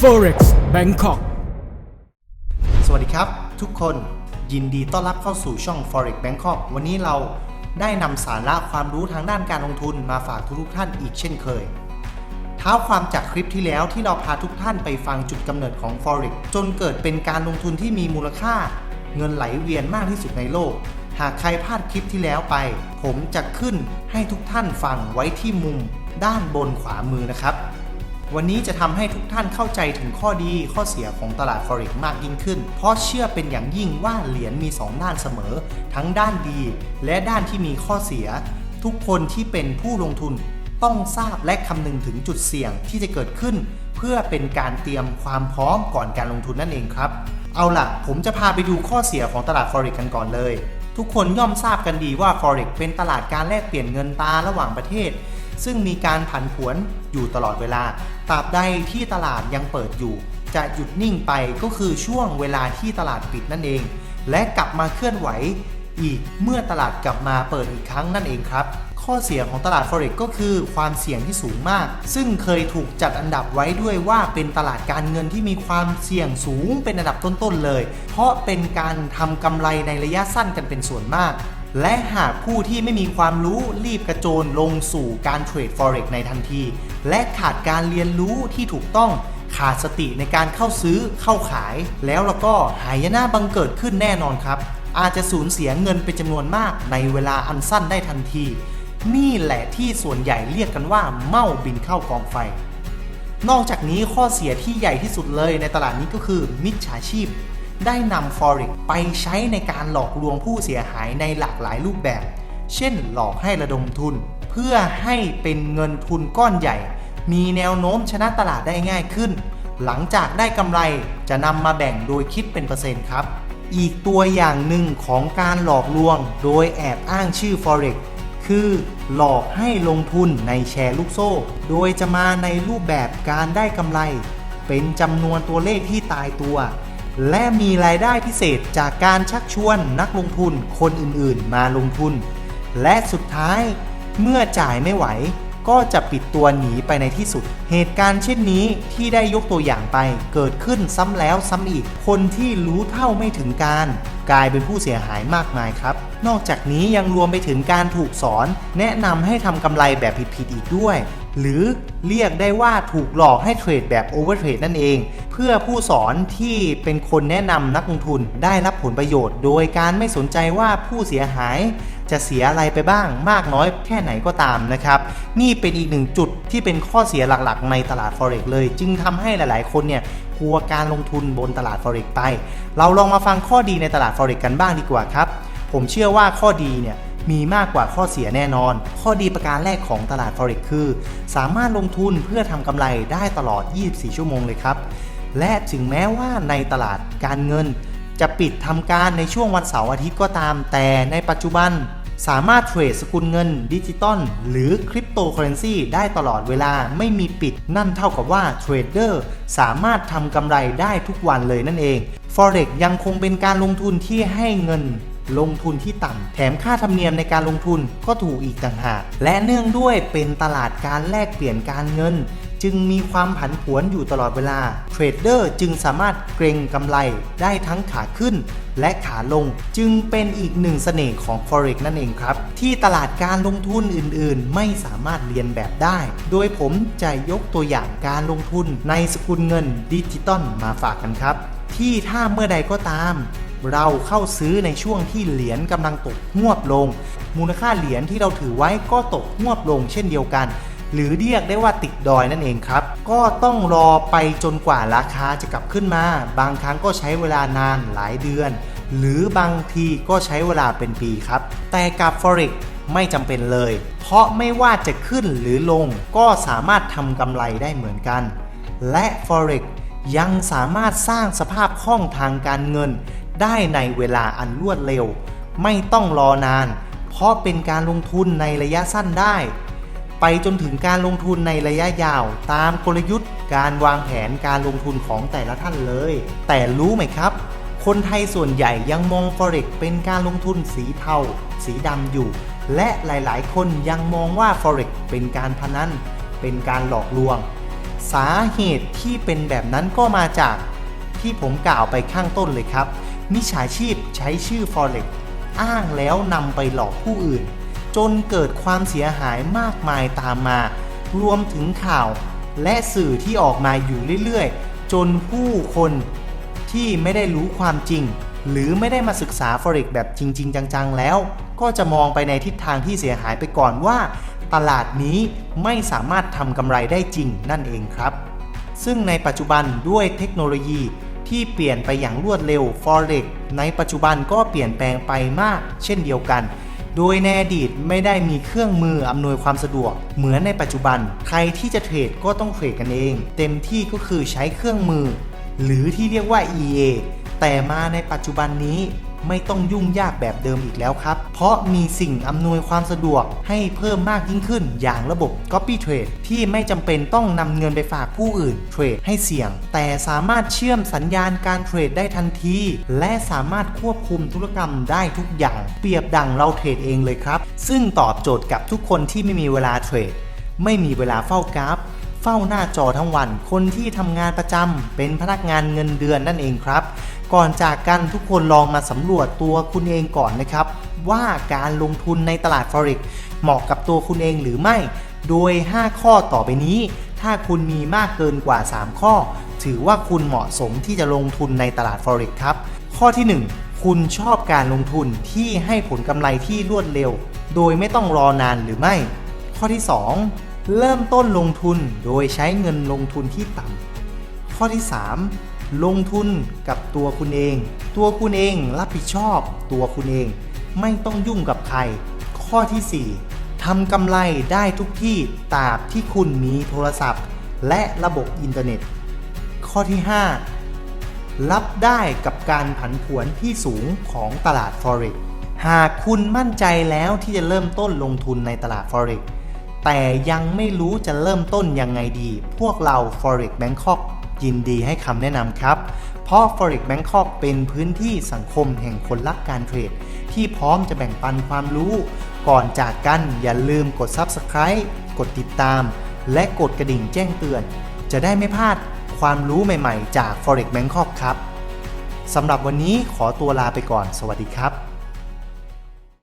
Forex Bangkok สวัสดีครับ ทุกคนยินดีต้อนรับเข้าสู่ช่อง Forex Bangkok วันนี้เราได้นำสาระความรู้ทางด้านการลงทุนมาฝากทุกท่านอีกเช่นเคย เท้าความจากคลิปที่แล้วที่เราพาทุกท่านไปฟังจุดกำเนิดของ Forex จนเกิดเป็นการลงทุนที่มีมูลค่า เงินไหลเวียนมากที่สุดในโลก หากใครพลาดคลิปที่แล้วไป ผมจะขึ้นให้ทุกท่านฟังไว้ที่มุมด้านบนขวามือนะครับ วันนี้จะทำให้ทุกท่านเข้าใจถึงข้อดีข้อเสียของตลาด Forex มากยิ่งขึ้น เพราะเชื่อเป็นอย่างยิ่งว่าเหรียญมี 2 ด้านเสมอ ทั้งด้านดี และด้านที่มีข้อเสีย ทุกคนที่เป็นผู้ลงทุนต้องทราบและคำนึงถึงจุดเสี่ยงที่จะเกิดขึ้น เพื่อเป็นการเตรียมความพร้อมก่อนการลงทุนนั่นเองครับ เอาล่ะ ผมจะพาไปดูข้อเสียของตลาด Forex กันก่อนเลย ทุกคนย่อมทราบกันดีว่า Forex เป็นตลาดการแลกเปลี่ยนเงินตราระหว่างประเทศ ซึ่งมีการผันผวนอยู่ตลอดเวลาตราบใดที่ตลาดยังเปิดอยู่ จะหยุดนิ่งไปก็คือช่วงเวลาที่ตลาดปิดนั่นเอง และกลับมาเคลื่อนไหวอีกเมื่อตลาดกลับมาเปิดอีกครั้งนั่นเองครับ ข้อเสียของตลาด Forex ก็คือความเสี่ยงที่สูงมาก ซึ่งเคยถูกจัดอันดับไว้ด้วยว่าเป็นตลาดการเงินที่มีความเสี่ยงสูงเป็นอันดับต้นๆเลย เพราะเป็นการทำกำไรในระยะสั้นกันเป็นส่วนมาก และหากผู้ที่ไม่มีความรู้รีบกระโจนลงสู่การเทรด Forex ในทันที และขาดการเรียนรู้ที่ถูกต้องขาดสติในการเข้าซื้อเข้าขาย แล้วแล้วก็หายนะบังเกิดขึ้นแน่นอนครับ อาจจะสูญเสียเงินเป็นจำนวนมากในเวลาอันสั้นได้ทันที นี่แหละที่ส่วนใหญ่เรียกกันว่าเมาบินเข้ากองไฟ นอกจากนี้ข้อเสียที่ใหญ่ที่สุดเลยในตลาดนี้ก็คือมิจฉาชีพ ได้นำ Forex ไปใช้ในการหลอกลวงผู้เสียหายในหลากหลายรูปแบบ เช่น หลอกให้ระดมทุน เพื่อให้เป็นเงินทุนก้อนใหญ่ มีแนวโน้มชนะตลาดได้ง่ายขึ้น หลังจากได้กำไรจะนำมาแบ่งโดยคิดเป็นเปอร์เซ็นต์ครับ อีกตัวอย่างหนึ่งของการหลอกลวง โดยแอบอ้างชื่อ Forex คือหลอกให้ลงทุนในแชร์ลูกโซ่ โดยจะมาในรูปแบบการได้กำไร เป็นจำนวนตัวเลขที่ตายตัว และมีรายได้พิเศษจากการชักชวนนักลงทุนคนอื่นๆ มาลงทุน และสุดท้ายเมื่อจ่ายไม่ไหว ก็จะปิดตัวหนีไปในที่สุด เหตุการณ์เช่นนี้ที่ได้ยกตัวอย่างไปเกิดขึ้นซ้ำแล้วซ้ำอีก คนที่รู้เท่าไม่ถึงการ กลายเป็นผู้เสียหายมากมายครับ นอกจากนี้ยังรวมไปถึงการถูกสอน แนะนำให้ทำกำไรแบบผิดๆอีกด้วย หรือเรียกได้ว่าถูกหลอกให้เทรดแบบโอเวอร์เทรดนั่นเอง เพื่อผู้สอนที่เป็นคนแนะนำนักลงทุนได้รับผลประโยชน์ โดยการไม่สนใจว่าผู้เสียหายจะเสียอะไรไปบ้างมากน้อยแค่ไหนก็ตามนะครับ นี่เป็นอีกหนึ่งจุดที่เป็นข้อเสียหลักๆ ในตลาด Forex เลย จึงทำให้หลายๆ คนเนี่ยกลัวการลงทุนบนตลาด Forex ไป เราลองมาฟังข้อดีในตลาด Forex กันบ้างดีกว่าครับ ผมเชื่อว่าข้อดีเนี่ย มีมากกว่าข้อเสียแน่นอน ข้อดีประการแรกของตลาด Forex คือ สามารถลงทุนเพื่อทำกำไรได้ตลอด 24 ชั่วโมงเลยครับ และถึงแม้ว่าในตลาดการเงิน จะปิดทำการในช่วงวันเสาร์อาทิตย์ก็ตาม แต่ในปัจจุบันสามารถเทรดสกุลเงินดิจิตอลหรือคริปโตเคอเรนซีได้ตลอดเวลาไม่มีปิด นั่นเท่ากับว่าเทรดเดอร์สามารถทำกำไรได้ทุกวันเลยนั่นเอง Forex ยังคงเป็นการลงทุนที่ให้เงิน ลงทุนที่ต่ำแถมค่าธรรมเนียมในการลงทุนก็ถูกอีกต่างหาก และเนื่องด้วยเป็นตลาดการแลกเปลี่ยนการเงิน จึงมีความผันผวนอยู่ตลอดเวลา เทรดเดอร์จึงสามารถเกรงกำไรได้ทั้งขาขึ้นและขาลงจึงเป็นอีกหนึ่งเสน่ห์ของ Forex นั่นเองครับ ที่ตลาดการลงทุนอื่นๆ ไม่สามารถเรียนแบบได้ โดยผมจะยกตัวอย่างการลงทุนในสกุลเงินดิจิตอลมาฝากกันครับ ที่ถ้าเมื่อใดก็ตาม เราเข้าซื้อในช่วงที่เหรียญกำลังตกหวบลง มูลค่าเหรียญที่เราถือไว้ก็ตกหวบลงเช่นเดียวกัน หรือเรียกได้ว่าติดดอยนั่นเองครับ ก็ต้องรอไปจนกว่าราคาจะกลับขึ้นมา บางครั้งก็ใช้เวลานานหลายเดือน หรือบางทีก็ใช้เวลาเป็นปีครับ แต่กับ Forex ไม่จำเป็นเลย เพราะไม่ว่าจะขึ้นหรือลงก็สามารถทำกำไรได้เหมือนกัน และ Forex ยังสามารถสร้างสภาพคล่องทางการเงิน ได้ในเวลาอันรวดเร็ว ไม่ต้องรอนาน เพราะเป็นการลงทุนในระยะสั้นได้ ไปจนถึงการลงทุนในระยะยาวตามกลยุทธ์ การวางแผนการลงทุนของแต่ละท่านเลย แต่รู้ไหมครับ คนไทยส่วนใหญ่ยังมอง Forex เป็นการลงทุนสีเทาสีดำอยู่ และหลายๆ คนยังมองว่า Forex เป็นการพนันเป็นการหลอกลวง สาเหตุที่เป็นแบบนั้นก็มาจากที่ผมกล่าวไปข้างต้นเลยครับ มิจฉาชีพใช้ชื่อ Forex อ้างแล้วนำไปหลอกผู้อื่น จนเกิดความเสียหายมากมายตามมา รวมถึงข่าวและสื่อที่ออกมาอยู่เรื่อยๆ จนผู้คนที่ไม่ได้รู้ความจริง หรือไม่ได้มาศึกษา Forex แบบจริง ๆ จังๆ แล้ว ก็จะมองไปในทิศทางที่เสียหายไปก่อนว่า ตลาดนี้ไม่สามารถทำกำไรได้จริงนั่นเองครับ ซึ่งในปัจจุบันด้วยเทคโนโลยี ที่เปลี่ยนไปอย่างรวดเร็ว Forex ในปัจจุบันก็เปลี่ยนแปลงไปมาก เช่นเดียวกัน โดยในอดีตไม่ได้มีเครื่องมืออำนวยความสะดวก เหมือนในปัจจุบัน ใครที่จะเทรดก็ต้องเทรดกันเอง เต็มที่ก็คือใช้เครื่องมือ หรือที่เรียกว่า EA แต่มาในปัจจุบันนี้ ไม่ต้องยุ่งยากแบบเดิมอีกแล้วครับ เพราะมีสิ่งอำนวยความสะดวกให้เพิ่มมากยิ่งขึ้น อย่างระบบ Copy Trade ที่ไม่จำเป็นต้องนำเงินไปฝากผู้อื่นเทรดให้เสี่ยง แต่สามารถเชื่อมสัญญาณการเทรดได้ทันที และสามารถควบคุมธุรกรรมได้ทุกอย่าง เปรียบดังเราเทรดเองเลยครับ ซึ่งตอบโจทย์กับทุกคนที่ไม่มีเวลาเทรด ไม่มีเวลาเฝ้ากราฟเฝ้าหน้าจอทั้งวัน คนที่ทำงานประจำเป็นพนักงานเงินเดือนนั่นเองครับ ก่อนจากกันทุกคนลองมาสำรวจตัวคุณเองก่อนนะครับ ว่าการลงทุนในตลาด Forex เหมาะกับตัวคุณเองหรือไม่ โดย 5 ข้อต่อไปนี้ ถ้าคุณมีมากเกินกว่า 3 ข้อ ถือว่าคุณเหมาะสมที่จะลงทุนในตลาด Forex ครับ ข้อที่ 1 คุณชอบการลงทุนที่ให้ผลกำไรที่รวดเร็ว โดยไม่ต้องรอนานหรือไม่ ข้อที่ 2 เริ่มต้นลงทุนโดยใช้เงินลงทุนที่ต่ำข้อที่ 3 ลงทุนกับตัวคุณเอง ตัวคุณเองรับผิดชอบตัวคุณเอง ไม่ต้องยุ่งกับใคร ข้อที่ 4ทำกำไรได้ทุกที่ตราบที่คุณมีโทรศัพท์ และระบบอินเทอร์เน็ต ข้อที่ 5 รับได้กับการผันผวนที่สูงของตลาด Forex หากคุณมั่นใจแล้วที่จะเริ่มต้นลงทุนในตลาด Forex แต่ยังไม่รู้จะเริ่มต้นยังไงดี พวกเรา Forex Bangkok ยินดีให้คำแนะนำครับ เพราะ Forex Bangkok เป็นพื้นที่สังคมแห่งคนรักการเทรด ที่พร้อมจะแบ่งปันความรู้ ก่อนจากกันอย่าลืมกด Subscribe กดติดตาม และกดกระดิ่งแจ้งเตือน จะได้ไม่พลาดความรู้ใหม่ๆ จาก Forex Bangkok ครับสำหรับวันนี้ขอตัวลาไปก่อน สวัสดีครับ